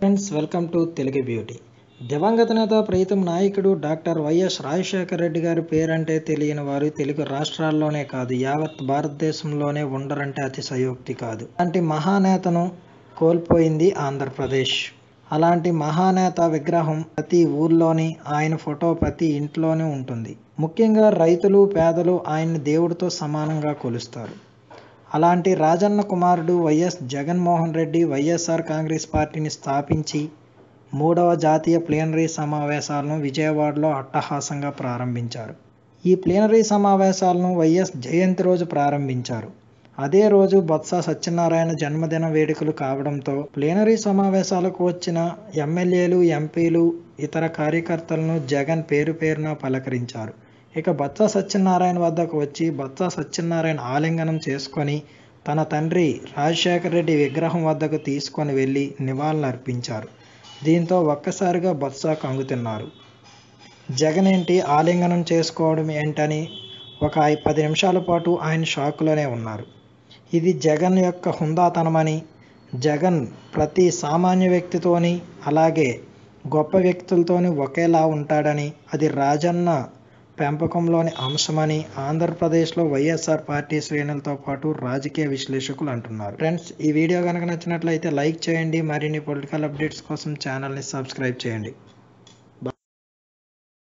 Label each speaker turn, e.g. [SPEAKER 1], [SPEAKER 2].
[SPEAKER 1] Friends welcome to Telugu beauty దివంగత నేత ప్రీతం నాయకుడు డాక్టర్ వైఎస్ రాజశేఖర రెడ్డి గారి పేరంటే తెలియని వారు తెలుగు రాష్ట్రాల్లోనే కాదు యావత్ భారతదేశంలోనే ఉండరంటే అతిశయోక్తి కాదు. అలాంటి మహానేతను కోల్పోయింది ఆంధ్రప్రదేశ్. అలాంటి మహానేత విగ్రహం ప్రతి ఊర్లోని ఆయన ఫోటో ప్రతి ఇంట్లోనే ఉంటుంది. ముఖ్యంగా రైతులు పేదలు ఆయన్ని దేవుడితో సమానంగా కొలుస్తారు. అలాంటి రాజన్న కుమారుడు YS Jaganmohan Reddy YSR Congress పార్టీని స్థాపించి మూడవ జాతీయ ప్లీనరీ సమావేశాలను విజయవాడలో అట్టహాసంగా ప్రారంభించారు. ఈ ప్లీనరీ సమావేశాలను వైఎస్ జయంతి రోజు ప్రారంభించారు. అదే రోజు బొత్స సత్యనారాయణ జన్మదిన వేడుకలు కావడంతో ప్లీనరీ సమావేశాలకు వచ్చిన ఎమ్మెల్యేలు ఎంపీలు ఇతర కార్యకర్తలను జగన్ పేరు పేరున పలకరించారు. ఇక బత్స సత్యనారాయణ వద్దకు వచ్చి బత్స సత్యనారాయణ ఆలింగనం చేసుకొని తన తండ్రి రాజశేఖర రెడ్డి విగ్రహం వద్దకు తీసుకొని వెళ్ళి నివాళులర్పించారు దీంతో ఒక్కసారిగా బత్స కంగుతిన్నారు. జగన్ ఏంటి ఆలింగనం చేసుకోవడం ఏంటని ఒక పది నిమిషాల పాటు ఆయన షాకులోనే ఉన్నారు. ఇది జగన్ యొక్క హుందాతనమని జగన్ ప్రతి సామాన్య వ్యక్తితోని అలాగే గొప్ప వ్యక్తులతోని ఒకేలా ఉంటాడని అది రాజన్న పెంపకంలోని అంశమని ఆంధ్రప్రదేశ్లో వైఎస్ఆర్ పార్టీ శ్రేణులతో పాటు రాజకీయ విశ్లేషకులు అంటున్నారు. ఫ్రెండ్స్ ఈ వీడియో కనుక నచ్చినట్లయితే లైక్ చేయండి. మరిన్ని పొలిటికల్ అప్డేట్స్ కోసం ఛానల్ని సబ్స్క్రైబ్ చేయండి.